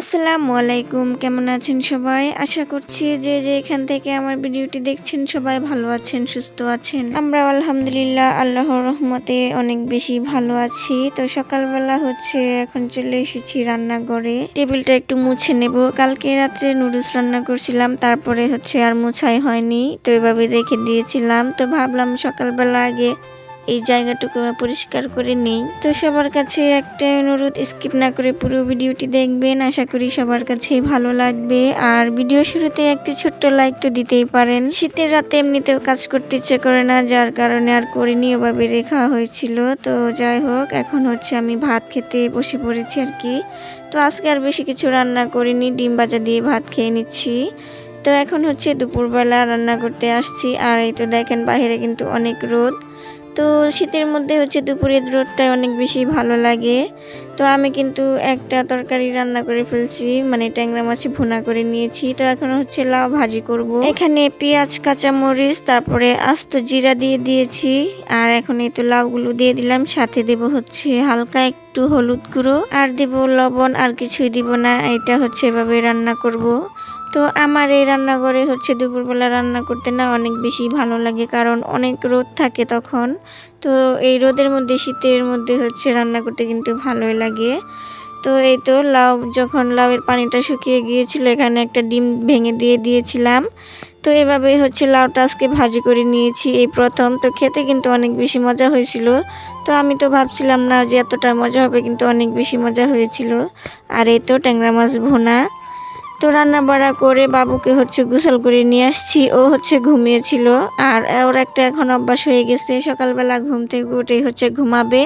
আসসালামু আলাইকুম, কেমন আছেন সবাই? আশা করছি যে যে এখান থেকে আমার ভিডিওটি দেখছেন সবাই ভালো আছেন, সুস্থ আছেন। আমরা আলহামদুলিল্লাহ আল্লাহর রহমতে অনেক বেশি ভালো আছি। তো সকালবেলা হচ্ছে এখন চলে এসেছি রান্নাঘরে। টেবিলটা একটু মুছে নেব। কালকে রাত্রে নুডলস রান্না করছিলাম, তারপরে হচ্ছে আর মুছাই হয়নি। তো এভাবে রেখে দিয়েছিলাম। তো ভাবলাম সকালবেলা আগে এই জায়গাটুকু পরিষ্কার করে নেই। তো সবার কাছে একটা অনুরোধ স্কিপ না করে পুরো ভিডিওটি দেখবেন। আশা করি সবার কাছে ভালো লাগবে। আর ভিডিও শুরুতে একটি ছোট্ট লাইক তো দিতেই পারেন। শীতের রাতে এমনিতেও কাজ করতে ইচ্ছে করে না, যার কারণে আর করিনি, ওভাবে রেখা হয়েছিল। তো যাই হোক, এখন হচ্ছে আমি ভাত খেতে বসে পড়েছি আর কি। তো আজকে আর বেশি কিছু রান্না করিনি, ডিম ভাজা দিয়ে ভাত খেয়ে নিচ্ছি। তো এখন হচ্ছে দুপুরবেলা রান্না করতে আসছি। আর এই তো দেখেন, বাইরে কিন্তু অনেক রোদ। তো শীতের মধ্যে হচ্ছে দুপুরের রোদটা অনেক বেশি ভালো লাগে। তো আমি কিন্তু একটা তরকারি রান্না করে ফেলছি মানে ট্যাংরা মাছে ভুনা করে নিয়েছি। তো এখন হচ্ছে লাউ ভাজি করব। এখানে পেঁয়াজ, কাঁচামরিচ, তারপরে আস্ত জিরা দিয়ে দিয়েছি। আর এখন এই তো লাউগুলো দিয়ে দিলাম, সাথে দেব হচ্ছে হালকা একটু হলুদ গুঁড়ো। আর দেব লবণ, আর কিছুই দিব না, এটা হচ্ছে এভাবে রান্না করব। তো আমার এই রান্নাঘরে হচ্ছে দুপুরবেলা রান্না করতে না অনেক বেশি ভালো লাগে, কারণ অনেক রোদ থাকে তখন। তো এই রোদের মধ্যে, শীতের মধ্যে হচ্ছে রান্না করতে কিন্তু ভালোই লাগে। তো এই তো লাউ, যখন লাউয়ের পানিটা শুকিয়ে গিয়েছিল, এখানে একটা ডিম ভেঙে দিয়ে দিয়েছিলাম। তো এভাবেই হচ্ছে লাউটা আজকে ভাজি করে নিয়েছি। এই প্রথম তো খেতে কিন্তু অনেক বেশি মজা হয়েছিল। তো আমি তো ভাবছিলাম না যে এতটা মজা হবে, কিন্তু অনেক বেশি মজা হয়েছিল। আর এই তো ট্যাংরা মাছ ভুনা। তো রান্না বাড়া করে বাবুকে হচ্ছে গোসল করে নিয়ে আসছি। ও হচ্ছে ঘুমিয়েছিল। আর ওর একটা এখন অভ্যাস হয়ে গেছে। সকালবেলা ঘুম থেকে উঠে হচ্ছে ঘুমাবে।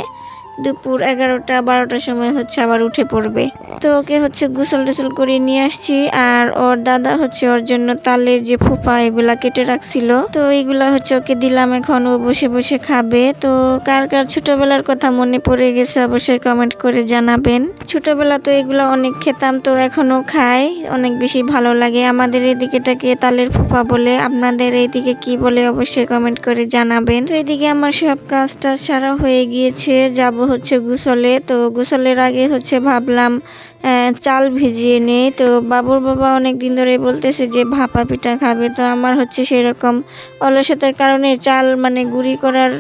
দুপুর এগারোটা, বারোটার সময় হচ্ছে আবার উঠে পড়বে। তো ওকে হচ্ছে গোসল টোসল করে নিয়ে আসছি, আর ওর দাদা হচ্ছে ওর জন্য তালের যে ফোপা এগুলা কেটে রাখছিল। তো এইগুলা হচ্ছে ওকে দিলাম, এখন ও বসে বসে খাবে। তো কার কার ছোটবেলার কথা মনে পড়ে গেছে অবশ্যই কমেন্ট করে জানাবেন। ছোটবেলা তো এগুলো অনেক খেতাম, তো এখনও খাই, অনেক বেশি ভালো লাগে। আমাদের এদিকেটাকে তালের ফোপা বলে, আপনাদের এইদিকে কি বলে অবশ্যই কমেন্ট করে জানাবেন। তো এদিকে আমার সব কাজটা সারা হয়ে গিয়েছে, যাব হচ্ছে গোসলে। তো গোসলের আগে হচ্ছে ভাবলাম চাল ভিজিয়ে নেই। তো বাবুর বাবা অনেক দিন ধরে বলতেছে যে, ভাপা পিঠা খাবে। তো আমার হচ্ছে সেরকম অলসতার কারণে চাল মানে গুঁড়ি করার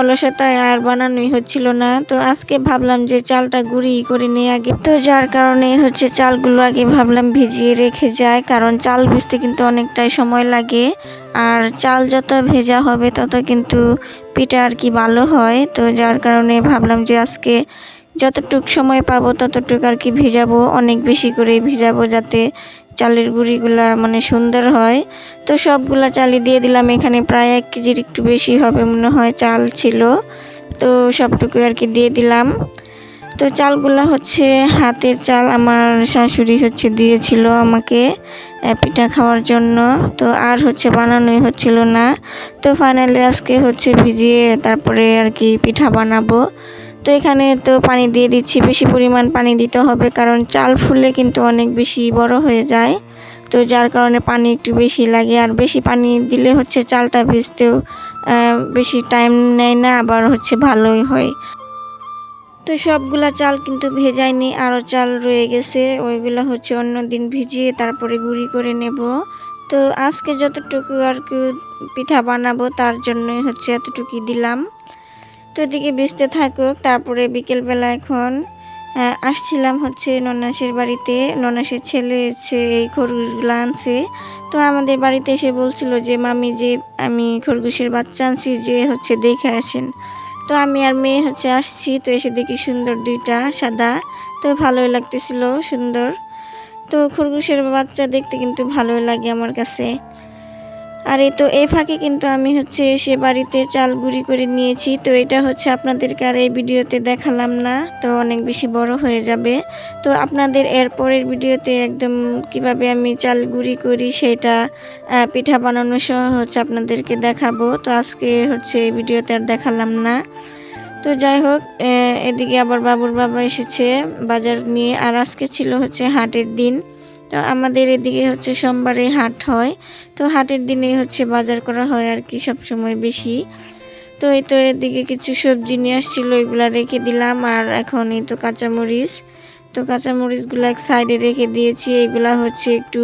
অলসতায় আর বানানোই হচ্ছিল না। তো আজকে ভাবলাম যে, চালটা গুঁড়ি করে নিই আগে। তো যার কারণে হচ্ছে চালগুলো আগে ভাবলাম ভিজিয়ে রেখে যায় কারণ চাল ভিজতে কিন্তু অনেকটাই সময় লাগে। আর চাল যত ভেজা হবে, তত কিন্তু পিঠা আর কি ভালো হয়, তো যার কারণে ভাবলাম যে আজকে যতটুক সময় পাবো ততটুক আর কি ভিজাবো, অনেক বেশি করে ভিজাবো যাতে চালের গুঁড়িগুলা মানে সুন্দর হয়। তো সবগুলা চালই দিয়ে দিলাম, এখানে প্রায় এক কেজির একটু বেশি হবে মনে হয় চাল ছিল। তো সবটুকু আর কি দিয়ে দিলাম। তো চালগুলা হচ্ছে হাতের চাল আমার শাশুড়ি হচ্ছে দিয়েছিল আমাকে পিঠা খাওয়ার জন্য। তো আর হচ্ছে বানানোই হচ্ছিল না। তো ফাইনালি আজকে হচ্ছে ভিজিয়ে তারপরে আর কি পিঠা বানাবো। তো এখানে তো পানি দিয়ে দিচ্ছি, বেশি পরিমাণ পানি দিতে হবে কারণ চাল ফুলে কিন্তু অনেক বেশি বড় হয়ে যায়। তো যার কারণে পানি একটু বেশি লাগে। আর বেশি পানি দিলে হচ্ছে চালটা ভিজতেও বেশি টাইম নেয় না, আবার হচ্ছে ভালোই হয়। তো সবগুলা চাল কিন্তু ভেজায়নি আরও চাল রয়ে গেছে, ওইগুলো হচ্ছে অন্য দিন ভিজিয়ে তারপরে গুঁড়ি করে নেব। তো আজকে যতটুকু আর কি পিঠা বানাবো তার জন্যই হচ্ছে এতটুকুই দিলাম। তো এদিকে ভিজতে থাকুক, তারপরে বিকেলবেলা এখন আসছিলাম হচ্ছে ননাসের বাড়িতে। ননাসের ছেলে হচ্ছে এই খরগোশগুলো আনছে। তো আমাদের বাড়িতে এসে বলছিল যে, মামি, যে আমি খরগোশের বাচ্চা আনছি, যে হচ্ছে দেখে আসেন। তো আমি আর মেয়ে হচ্ছে আসছি, তো এসে দেখি সুন্দর দুইটা সাদা, তো ভালোই লাগতেছিল সুন্দর। তো খরগোশের বাচ্চা দেখতে কিন্তু ভালোই লাগে আমার কাছে। আর এই তো এই ফাঁকে কিন্তু আমি হচ্ছে এসে বাড়িতে চাল গুঁড়ি করে নিয়েছি, তো এটা হচ্ছে আপনাদেরকে আর এই ভিডিওতে দেখালাম না, তো অনেক বেশি বড় হয়ে যাবে। তো আপনাদের এর পরের ভিডিওতে একদম কীভাবে আমি চাল গুঁড়ি করি সেটা পিঠা বানানো সহ হচ্ছে আপনাদেরকে দেখাবো, তো আজকে হচ্ছে এই ভিডিওতে আর দেখালাম না। তো যাই হোক এদিকে আবার বাবুর বাবা এসেছে বাজার নিয়ে। আর আজকে ছিল হচ্ছে হাটের দিন। তো আমাদের এদিকে হচ্ছে সোমবারে হাট হয়। তো হাটের দিনে হচ্ছে বাজার করা হয় আর কি সব সময় বেশি। তো এই তো এদিকে কিছু সবজি নিয়ে আসছিল এগুলা রেখে দিলাম। আর এখন এই তো কাঁচামরিচ। তো কাঁচামরিচগুলো এক সাইডে রেখে দিয়েছি। এগুলা হচ্ছে একটু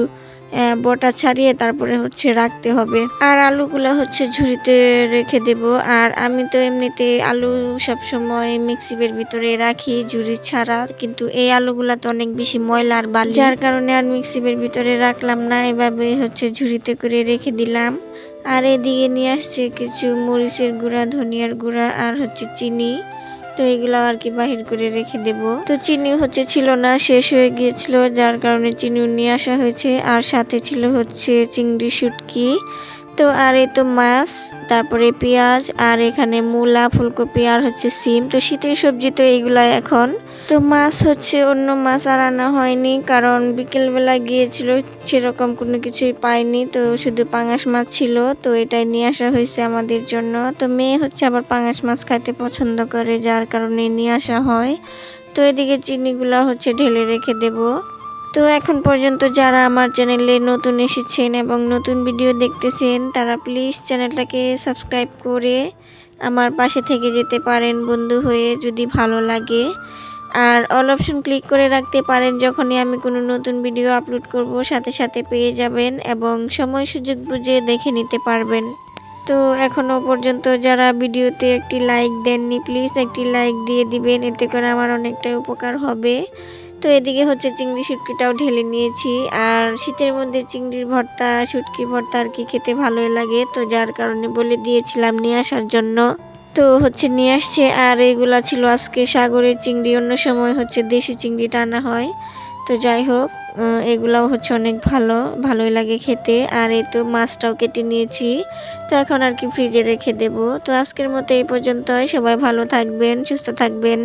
বটা ছাড়িয়ে তারপরে হচ্ছে রাখতে হবে। আর আলুগুলো হচ্ছে ঝুড়িতে রেখে দেব। আর আমি তো এমনিতে আলু সবসময় মিক্সিবের ভিতরে রাখি, ঝুড়ি ছাড়া। কিন্তু এই আলুগুলা তো অনেক বেশি ময়লা আর বালি। যার কারণে আর মিক্সিবের ভিতরে রাখলাম না, এভাবে হচ্ছে ঝুড়িতে করে রেখে দিলাম। আর এদিকে নিয়ে আসছে কিছু মরিচের গুঁড়া, ধনিয়ার গুঁড়া আর হচ্ছে চিনি। তো এগুলো আর কি বাহির করে রেখে দেব। তো চিনি হচ্ছে ছিল না, শেষ হয়ে গিয়েছিল, যার কারণে চিনি নিয়ে আসা হয়েছে। আর সাথে ছিল হচ্ছে চিংড়ি শুটকি। তো আর এই তো মাছ, তারপরে পেঁয়াজ, আর এখানে মূলা, ফুলকপি, আর হচ্ছে সিম। তো শীতের সবজি তো এইগুলো এখন। তো মাছ হচ্ছে অন্য মাছ আর আনা হয়নি, কারণ বিকেলবেলা গিয়েছিল, সেরকম কোনো কিছুই পাইনি। তো শুধু পাঙাশ মাছ ছিল, তো এটাই নিয়ে আসা হয়েছে আমাদের জন্য। তো মেয়ে হচ্ছে আবার পাঙাশ মাছ খাইতে পছন্দ করে, যার কারণে নিয়ে আসা হয়। তো এদিকে চিনিগুলো হচ্ছে ঢেলে রেখে দেব। তো এখন পর্যন্ত যারা আমার চ্যানেলে নতুন এসেছেন এবং নতুন ভিডিও দেখতেছেন, তারা প্লিজ চ্যানেলটাকে সাবস্ক্রাইব করে আমার পাশে থেকে যেতে পারেন বন্ধু হয়ে যদি ভালো লাগে। আর অল অপশন ক্লিক করে রাখতে পারেন যখনই আমি কোনো নতুন ভিডিও আপলোড করব, সাথে সাথে পেয়ে যাবেন এবং সময় সুযোগ বুঝে দেখে নিতে পারবেন। তো এখনও পর্যন্ত যারা ভিডিওতে একটি লাইক দেননি প্লিজ একটি লাইক দিয়ে দিবেন, এতে করে আমার অনেকটাই উপকার হবে। তো এদিকে হচ্ছে চিংড়ি শুটকিটাও ঢেলে নিয়েছি। আর শীতের মধ্যে চিংড়ির ভর্তা, শুটকির ভর্তা আর কি খেতে ভালোই লাগে। তো যার কারণে বলে দিয়েছিলাম নিয়ে আসার জন্য। তো হচ্ছে নিয়ে আসছে। আর এগুলা ছিল আজকে সাগরের চিংড়ি, অন্য সময় হচ্ছে দেশি চিংড়িটা আনা হয়। তো যাই হোক এগুলাও হচ্ছে অনেক ভালো, ভালোই লাগে খেতে। আর এই তো মাছটাও কেটে নিয়েছি। তো এখন আর কি ফ্রিজে রেখে দেব। তো আজকের মতো এই পর্যন্তই। সবাই ভালো থাকবেন, সুস্থ থাকবেন।